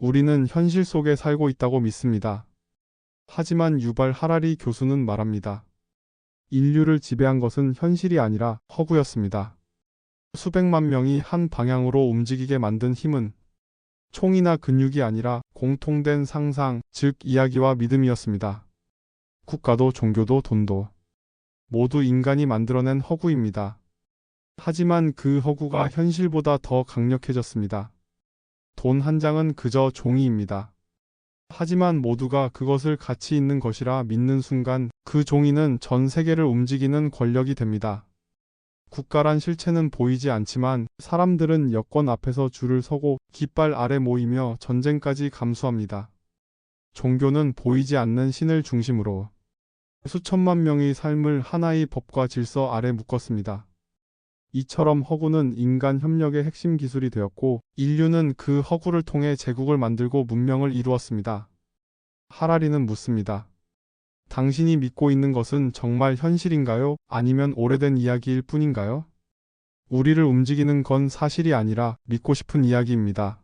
우리는 현실 속에 살고 있다고 믿습니다. 하지만 유발 하라리 교수는 말합니다. 인류를 지배한 것은 현실이 아니라 허구였습니다. 수백만 명이 한 방향으로 움직이게 만든 힘은 총이나 근육이 아니라 공통된 상상, 즉 이야기와 믿음이었습니다. 국가도 종교도 돈도 모두 인간이 만들어낸 허구입니다. 하지만 그 허구가 현실보다 더 강력해졌습니다. 돈 한 장은 그저 종이입니다. 하지만 모두가 그것을 가치 있는 것이라 믿는 순간 그 종이는 전 세계를 움직이는 권력이 됩니다. 국가란 실체는 보이지 않지만 사람들은 여권 앞에서 줄을 서고 깃발 아래 모이며 전쟁까지 감수합니다. 종교는 보이지 않는 신을 중심으로 수천만 명의 삶을 하나의 법과 질서 아래 묶었습니다. 이처럼 허구는 인간 협력의 핵심 기술이 되었고 인류는 그 허구를 통해 제국을 만들고 문명을 이루었습니다. 하라리는 묻습니다. 당신이 믿고 있는 것은 정말 현실인가요? 아니면 오래된 이야기일 뿐인가요? 우리를 움직이는 건 사실이 아니라 믿고 싶은 이야기입니다.